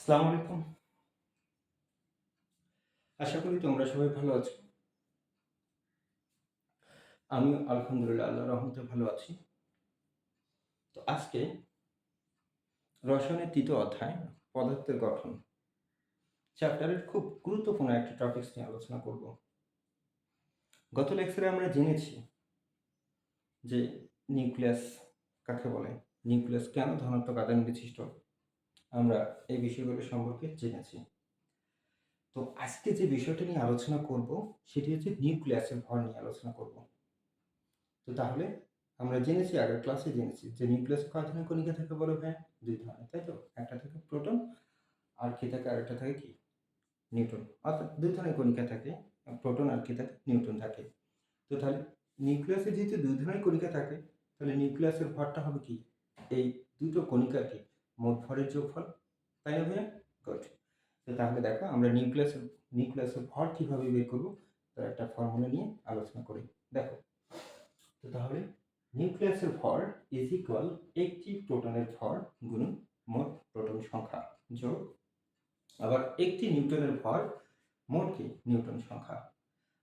আসসালামু আলাইকুম। আশা করি তোমরা সবাই ভালো আছো। আমি আলহামদুলিল্লাহ আল্লাহ রহমতে ভালো আছি। তো আজকে রসায়নের তৃতীয় অধ্যায়, পদার্থের গঠন। চ্যাপ্টারের খুব গুরুত্বপূর্ণ একটা টপিকস নিয়ে আলোচনা করব। গত লেকচারে আমরা জেনেছি যে নিউক্লিয়াস কাকে বলে? নিউক্লিয়াস কেন ধনাত্মক আদান বিশিষ্ট আমরা এই বিষয়গুলো সম্পর্কে জেনেছি। তো আজকে যে বিষয়টা নিয়ে আলোচনা করব, সেটি হচ্ছে নিউক্লিয়াসের ভর নিয়ে আলোচনা করব। তো তাহলে আমরা জেনেছি, আগের ক্লাসে জেনেছি যে নিউক্লিয়াস কয় ধরনের কণিকা থাকে বলো ভাই? দুই ধরনের, তাই তো? একটা থাকে প্রোটন আর কি থাকে, আরেকটা থাকে কি? নিউটন অর্থাৎ দুই ধরনের কণিকা থাকে প্রোটন আর কি থাকে নিউটন থাকে। তো তাহলে নিউক্লিয়াসে যেহেতু দুই ধরনের কণিকা থাকে, তাহলে নিউক্লিয়াসের ভরটা হবে কি? এই দুটো কণিকার কি মোট ভরের যোগফল, তাই না ভাইয়া? গুড তো তাহলে দেখো, আমরা নিউক্লিয়াসের নিউক্লিয়াসের ভর কীভাবে বের করব? তার একটা ফর্মুলা নিয়ে আলোচনা করি। দেখো, তো তাহলে নিউক্লিয়াসের ভর ইজ ইকুয়াল একটি প্রোটনের ভর গুণ মোট প্রোটন সংখ্যা যোগ, আবার একটি নিউটনের ভর মোট কি? নিউটন সংখ্যা।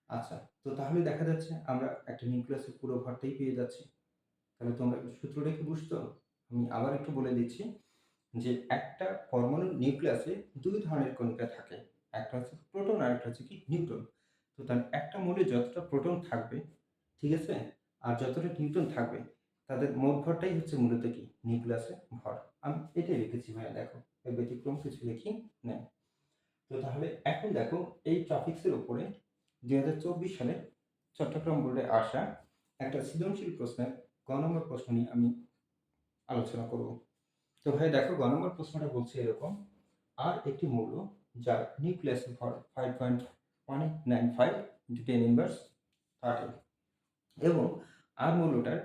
আচ্ছা তো তাহলে দেখা যাচ্ছে আমরা একটা নিউক্লিয়াসের পুরো ভরটাই পেয়ে যাচ্ছি। তাহলে তোমরা সূত্রটা কি বুঝতো আমি আবার একটু বলে দিচ্ছি। যে একটা পরমাণুর নিউক্লিয়াসে দুই ধরনের কণিকা থাকে। একটা হচ্ছে প্রোটন আর একটা হচ্ছে কি নিউট্রন তো তার একটা মৌলে যতটা প্রোটন থাকবে, ঠিক আছে? আর যতটা নিউট্রন থাকবে, তাদের মোট ভরটাই হচ্ছে মূলত কি? নিউক্লিয়াসে ভর। আমি এটাই লিখেছি ভাইয়া, দেখো। এর ব্যতিক্রম কিছু লিখি নেই। তো তাহলে এখন দেখো, এই টপিক্সের উপরে দু হাজার চব্বিশ সালে চট্টগ্রাম বোর্ডে আসা একটা সৃজনশীল প্রশ্নের ক নম্বর প্রশ্ন নিয়ে আমি আলোচনা করব। তো ভাই দেখো, গ নম্বর প্রশ্নটা বলছে এরকম, আর একটি মৌল যার নিউক্লিয়াসের ভর five point one nine five into ten inverse thirty এবং আর মৌলটার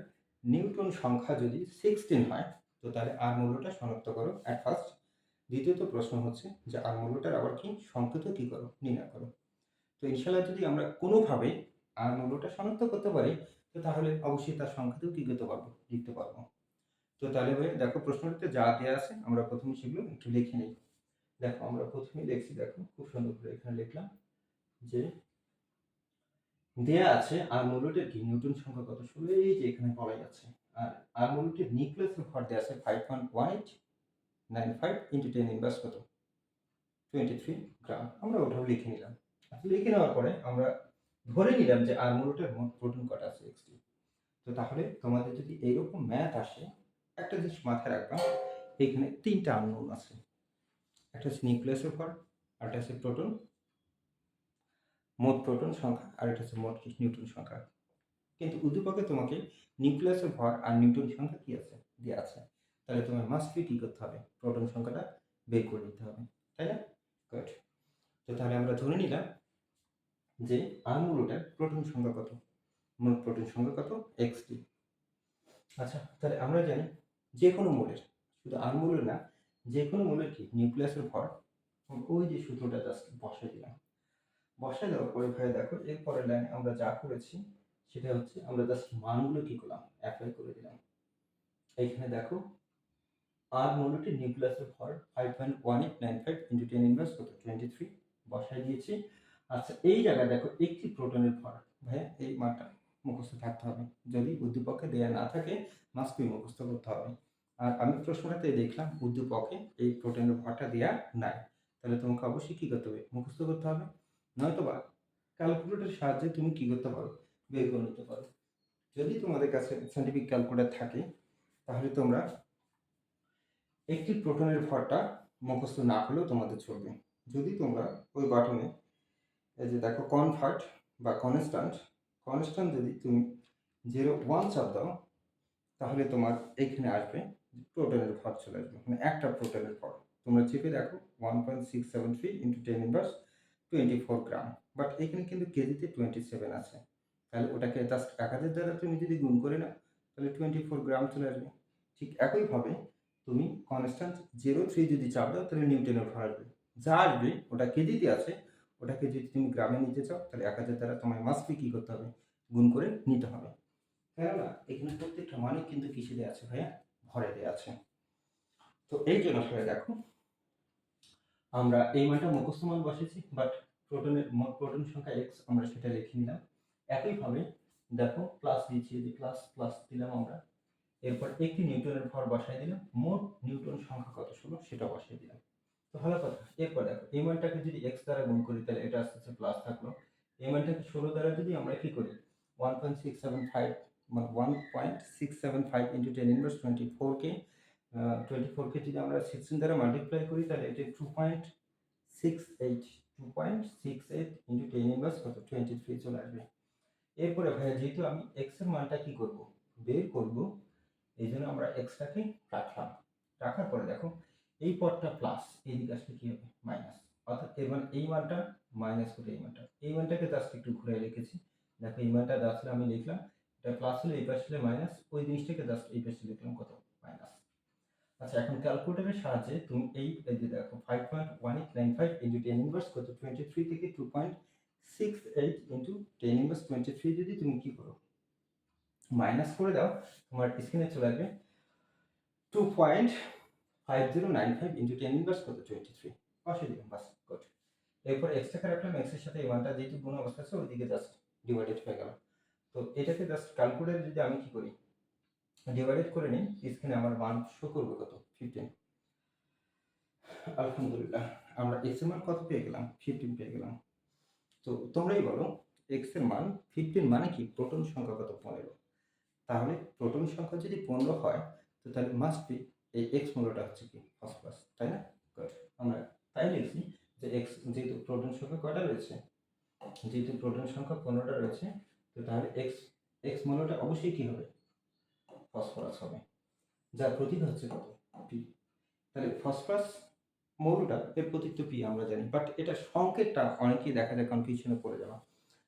নিউটন সংখ্যা যদি সিক্সটিন হয়, তো তাহলে আর মৌলটা শনাক্ত করো অ্যাট ফার্স্ট দ্বিতীয়ত প্রশ্ন হচ্ছে যে আর মৌলটার আবার কি? সংকেত কী করো? নির্ণয় করো। তো ইনশাল্লাহ যদি আমরা কোনোভাবে আর মৌলটা শনাক্ত করতে পারি, তো তাহলে অবশ্যই তার সংখ্যাতেও কী করতে পারব? লিখতে পারব। তো তাহলে ভাই দেখো প্রশ্নটিতে যা দেওয়া আছে আমরা প্রথমে সেগুলো একটু লিখে নিই দেখো আমরা প্রথমেই দেখছি দেখো খুব সুন্দর করে এখানে লিখলাম যে দেয়া আছে আর মৌলটির কি? নিউটন সংখ্যা কত? ষোলো এই যে এখানে বলাই আছে। আর আর মৌলটির নিউক্লিয়াসের ভর দেওয়া আছে five point one eight nine five into ten inverse কত? টোয়েন্টি থ্রি গ্রাম আমরা ওটাও লিখে নিলাম। আচ্ছা, লিখে নেওয়ার পরে আমরা ধরে নিলাম যে আর মৌলটার মোট প্রোটন কটা আছে? এক্সটি তো তাহলে তোমাদের যদি এইরকম ম্যাথ আসে একটা জিনিস মাথায় রাখবা, এখানে তিনটা আননোন আছে। একটা হচ্ছে নিউক্লিয়াসের ভর আরেকটা হচ্ছে প্রোটন। মোট প্রোটন সংখ্যা, আর একটা হচ্ছে মোট নিউটন সংখ্যা। কিন্তু উদ্দীপকে তোমাকে নিউক্লিয়াসের ভর আর নিউটন সংখ্যা কি আছে? দেওয়া আছে। তাহলে তোমার মাস্ট কী করতে হবে? প্রোটন সংখ্যাটা বের করে নিতে হবে, তাই না? গুড তো তাহলে আমরা ধরে নিলাম যে আর মূলটার প্রোটন সংখ্যা কত? মোট প্রোটন সংখ্যা কত? এক্স টি আচ্ছা তাহলে আমরা জানি যে কোনো মূলের, শুধু আর মূলের না যে কোনো মূলের কি নিউক্লিয়াসের ভর ওই যে সূত্রটা জাস্ট বসাই দিলাম। বসাই দেওয়ার পরে ভাই দেখো এরপরের লাইনে আমরা যা করেছি, সেটা হচ্ছে আমরা জাস্ট মানগুলো কি করলাম? অ্যাপ্লাই করে দিলাম। এইখানে দেখো, আর মূলটি নিউক্লিয়াসের ভর five point one eight nine five into ten inverse কত? টোয়েন্টি থ্রি বসাই দিয়েছি আচ্ছা এই জায়গায় দেখো একটি প্রোটনের ভর, ভাইয়া, এই মানটা মুখস্থ থাকতে হবে। যদি উদ্দীপকে দেয়া না থাকে মাস্ট বি মুখস্থ করতে হবে। আর আমি প্রশ্নটাতে দেখলাম, উদ্দীপকে এই প্রোটিনের ভরটা দেওয়া নাই। তাহলে তোমাকে অবশ্যই কী করতে হবে? মুখস্থ করতে হবে। নয়তো বা ক্যালকুলেটরের সাহায্যে তুমি কী করতে পারো? বের করে নিতে পারো। যদি তোমাদের কাছে সাইন্টিফিক ক্যালকুলেটর থাকে, তাহলে তোমরা একটি প্রোটনের ভরটা মুখস্থ না করলেও তোমাদের চলবে। যদি তোমরা ওই বাটনে এই যে দেখো কনভার্ট বা কনস্ট্যান্ট কনস্ট্যান্ট যদি তুমি জিরো ওয়ান চাপ দাও, তাহলে তোমার এইখানে আসবে প্রোটনের ভর চলে আসবে। মানে একটা প্রোটনের ভর তোমরা চেপে দেখো one point six seven three into ten inverse twenty four gram but এখানে কিন্তু কেজিতে টোয়েন্টি সেভেন আছে। তাহলে ওটাকে জাস্ট এক হাজার দ্বারা তুমি যদি গুণ করে নাও, তাহলে টোয়েন্টি ফোর গ্রাম চলে আসবে। ঠিক একইভাবে তুমি কনস্ট্যান্ট জিরো থ্রি যদি চাপ দাও, তাহলে নিউটনের ভর আসবে। যা আসবে, ওটা কেজিতে আছে ওটাকে যদি তুমি গ্রামে নিতে চাও, তাহলে এক হাজার দ্বারা তোমার মাসকে কী করতে হবে? গুণ করে নিতে হবে। কেননা, এখানে প্রত্যেকটা মানিক কিন্তু কিসে দেওয়া আছে ভাইয়া? ভরে দেওয়া আছে। তো এই জন্য আসলে দেখো, আমরা এই মানটা মুখস্থ মান বসেছি বাট প্রোটনের মোট প্রোটন সংখ্যা এক্স আমরা সেটা লিখে নিলাম। একইভাবে দেখো প্লাস দিচ্ছি যে প্লাস প্লাস দিলাম আমরা। এরপর একটি নিউটনের ভর বসাই দিলাম। মোট নিউটন সংখ্যা কত ষোলো সেটা বসাই দিলাম। ভালো কথা, এরপর দেখো, এই মানটাকে যদি এক্স দ্বারা গুণ করি, তাহলে এটা আস্তে আস্তে প্লাস থাকল। এই মানটাকে ষোলো দ্বারা যদি আমরা কি করি one point six seven five মানে one point six seven five into ten inverse twenty ফোরকে টোয়েন্টি ফোরকে যদি আমরা সিক্সটিন দ্বারা মাল্টিপ্লাই করি, তাহলে এটা two point six eight two point six eight into ten inverse কত? টোয়েন্টি থ্রি চলে আসবে। এরপরে ভাইয়া, যেহেতু আমি এক্সের মানটা কি করব? বের করব, এই জন্য আমরা এক্সটাকে রাখলাম। রাখার পরে দেখো এই পদটা প্লাস এই দিকে আসলে কি হবে? মাইনাস অর্থাৎ এর মানে এই মানটা মাইনাস করে এই মানটা। এই মানটাকে জাস্ট একটু ঘুরে রেখেছি। দেখো এই মানটা আসলে আমি লিখলাম, এটা প্লাস হলে এই পাশে মাইনাস ওই জিনিসটাকে জাস্ট এই পাশে লিখলাম কত? মাইনাস আচ্ছা এখন ক্যালকুলেটরের সাহায্যে তুমি এই যে দেখো five point one eight nine five into ten inverse কত? টোয়েন্টি থ্রি থেকে two point six eight into ten inverse twenty three যদি তুমি কি করো? মাইনাস করে দাও, তোমার স্ক্রিনে চলে আসবে। Two point five zero nine five into ten inverse কত? টোয়েন্টি থ্রি পাশে দিলাম, বাস গুড এরপর এক্সটাকে রাখলাম এক্সের সাথে মানটা যেহেতু গুণ অবস্থা আছে, ওইদিকে জাস্ট ডিভাইডেড হয়ে গেল। তো এটাকে জাস্ট ক্যালকুলেটর যদি আমি কি করি ডিভাইডেড করে নিই স্ক্রিনে আমার মান শো করবে কত? ফিফটিন আলহামদুলিল্লাহ, আমরা এক্সের মান কত পেয়ে গেলাম? ফিফটিন পেয়ে গেলাম। তো তোমরাই বলো এক্সের মান ফিফটিন মানে কি? প্রোটন সংখ্যা কত? পনেরো। তাহলে প্রোটন সংখ্যা যদি পনেরো হয়, তো তাহলে মাস্ট বি এই এক্স মূল্যটা হচ্ছে কি? ফসফরাস তাই না. আমরা তাই লিখছি যে এক্স যেহেতু প্রোটিন সংখ্যা কয়টা রয়েছে? যেহেতু প্রোটিন সংখ্যা পনেরোটা রয়েছে, তো তাহলে এক্স এক্স মূল্যটা অবশ্যই কি হবে? ফসফরাস হবে। যার প্রতীক হচ্ছে কত? পি তাহলে ফসফরাস মৌলটা এর প্রতীক তো পি আমরা জানি বাট এটা সংকেতটা অনেকেই দেখা যায় কনফিউশনে পড়ে যাওয়া।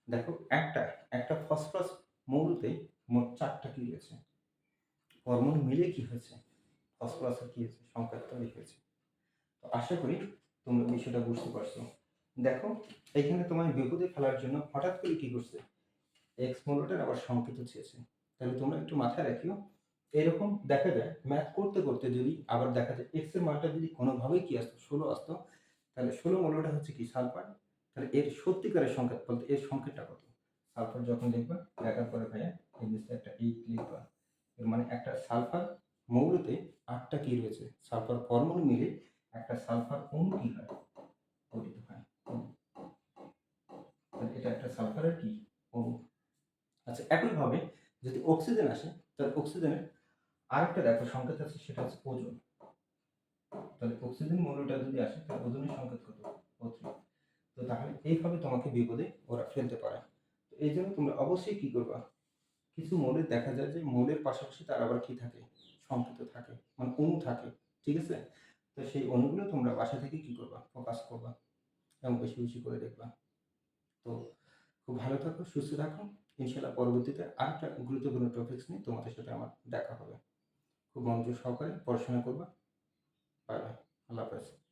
দেখো, একটা একটা ফসফরাস মৌলতে মোট চারটা কি রয়েছে? হরমোন মিলে কি হয়েছে? ফসফরাসের কি হয়েছে? হয়েছে তো আশা করি তোমরা বিষয়টা বুঝতে পারছ। দেখো, এখানে তোমার বিপদে ফেলার জন্য হঠাৎ করে কি করছে? এক্স মৌলটার আবার সংকেত চেয়েছে তাহলে তোমরা একটু মাথায় রাখিও। এরকম দেখা যায় ম্যাথ করতে করতে যদি আবার দেখা যায় এক্সের মানটা যদি কোনোভাবেই কি আসতো, ষোলো আসতো, তাহলে ষোলো মৌলটা হচ্ছে কি? সালফার। তাহলে এর সত্যিকারের সংকেত বলতে এর সংকেতটা কত? সালফার যখন লিখবা লেখার পরে ভাইয়া ইংলিশে একটা এইট লিখবা। এর মানে একটা সালফার মৌলতে আটটা কি রয়েছে? সালফার পরমাণু মিলে একটা সালফার অণু কি হয়? গঠিত হয়। এটা একটা সালফারের কি? অণু। আচ্ছা একইভাবে যদি অক্সিজেন আসে, তাহলে অক্সিজেনের আরেকটা দেখো, সংকেত আছে, সেটা হচ্ছে ওজন। তাহলে অক্সিজেন মৌলটা যদি আসে, তাহলে ওজনের সংকেত কত? ও তো তাহলে এইভাবে তোমাকে বিপদে ওরা ফেলতে পারে। তো এই জন্য তোমরা অবশ্যই কি করবা? কিছু মৌলের দেখা যায় যে মৌলের পাশাপাশি তার আবার কি থাকে? সংকেত থাকে মানে অণু থাকে, ঠিক আছে? তো সেই অণুগুলো তোমরা বাসা থেকে কি করবা? ফোকাস করবা এবং বেশি বেশি করে দেখবা। তো খুব ভালো থাকো, সুস্থ থাকো। ইনশাল্লাহ পরবর্তীতে আর একটা গুরুত্বপূর্ণ টপিক্স নিয়ে তোমাদের সাথে আমার দেখা হবে। খুব মনোযোগ সহকারে পড়াশোনা করবা। বাই বাই আল্লাহ হাফেজ।